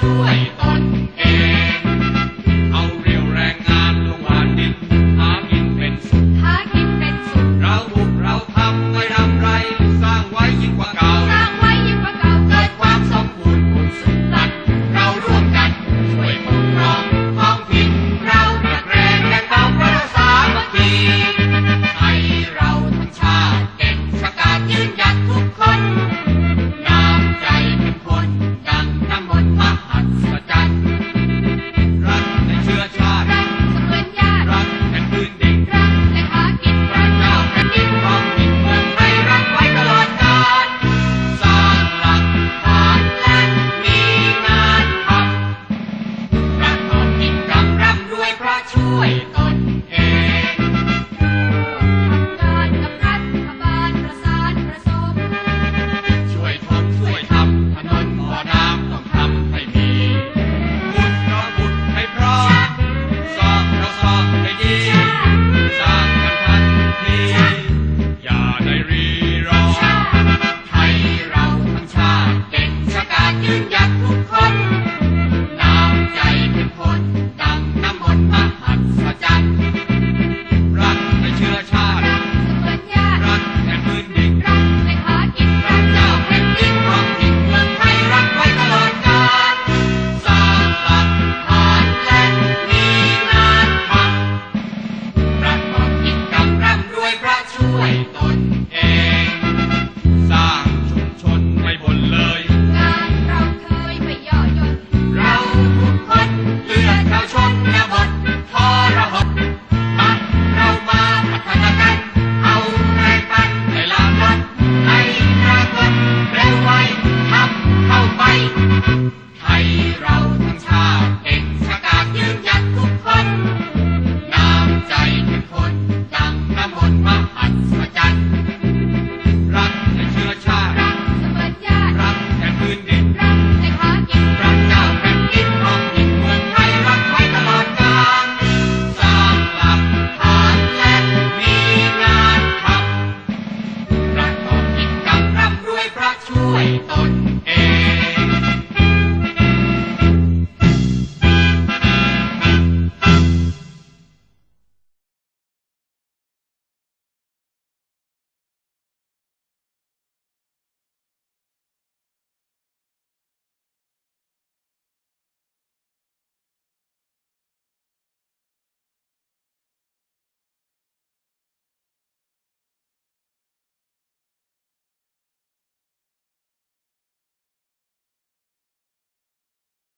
猪尾 ช่วยตนเองการกับรัฐบาลประสานประสมช่วยทำช่วยทำถนนบ่อน้ำต้องทำให้มีบุดเราบุดให้พร้อมสอบเราสอบให้ดีสร้างกันทันทีอย่าได้รีรอ ชาติเราทั้งชาติเก่กาจยืนยัดทุกคน ah